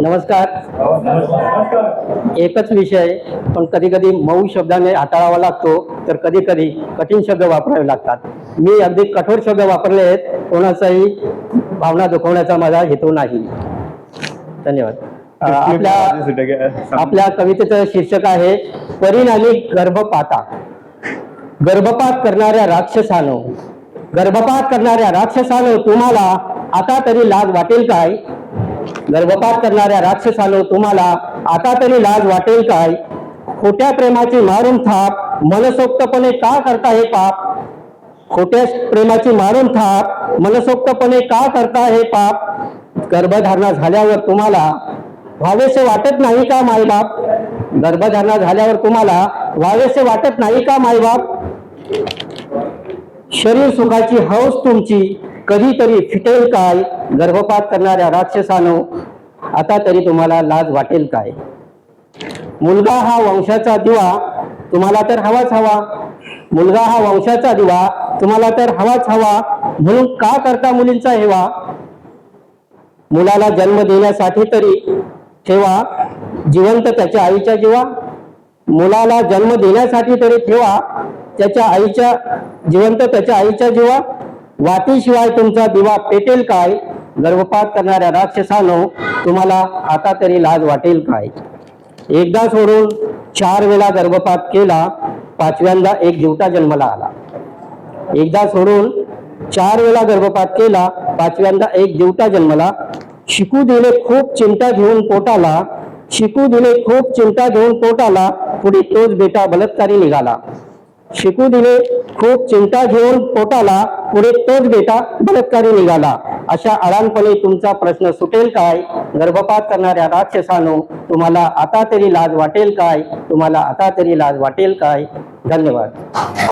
नमस्कार. एकच विषय पण कधी कधी मऊ शब्दाने हाताळावा लागतो तर कधी कधी कठीण शब्द वापरावे लागतात. मी अगदी कठोर शब्द वापरले आहेत कोणाचाही भावना दुखवण्याचा माझा हेतू नाही. धन्यवाद. आपल्या आपल्या कवितेचं शीर्षक आहे परिणामी गर्भपाता. गर्भपात करणाऱ्या राक्षसानो गर्भपात करणाऱ्या राक्षसानो तुम्हाला आता तरी लाज वाटेल काय? गर्भपात करणाऱ्या राक्षसानो तुम्हाला आता तरी लाज वाटेल काय? खोट्या प्रेमाची मारून थाप मनसोक्तपणे का करता हे पाप? खोट्या प्रेमाची मारून थाप मनसोक्तपणे का करता हे पाप? गर्भधारणा झाल्यावर तुम्हाला व्हावेसे वाटत नाही का मायबाप? गर्भधारणा झाल्यावर तुम्हाला व्हावेसे वाटत नाही का मायबाप? शरीर सुखाची हौस तुमची कधीतरी फिटेल काय गर्भपात करणाऱ्या राक्षसानो आता तरी तुम्हाला लाज वाटेल काय? मुलगा हा वंशाचा दिवा तुम्हाला तर हवाच हवा. मुलगा हा वंशाचा दिवा तुम्हाला तर हवाच हवा. म्हणून का करता मुलींचा हेवा? मुलाला जन्म देण्यासाठी तरी ठेवा. जिवंत त्याच्या आईच्या जीवा. मुलाला जन्म देण्यासाठी तरी ठेवा. त्याच्या आईच्या जिवंत त्याच्या आईच्या जीवा. वातीशिवाय तुमचा दिवा पेटेल काय? गर्भपात करणाऱ्या राक्षसानो तुम्हाला आता तरी लाज वाटेल काय? एकदा सोडून चार वेळा गर्भपात केला पाचव्यांदा एक जीवटा जन्माला आला. एकदा सोडून चार वेळा गर्भपात केला पाचव्यांदा एक जीवटा जन्मला. शिकू दिले खूप चिंता घेऊन पोटाला शिकू दिले खूप चिंता घेऊन पोटाला पुढे तोच बेटा बलात्कारी निघाला. शिकू दिले खूप चिंता घेऊन पोटाला पुढे तोच बेटा बलात्कारी निघाला. अशा अडाणपणे तुमचा प्रश्न सुटेल काय? गर्भपात करणाऱ्या राक्षसानो तुम्हाला आता तरी लाज वाटेल काय? तुम्हाला आता तरी लाज वाटेल काय? धन्यवाद.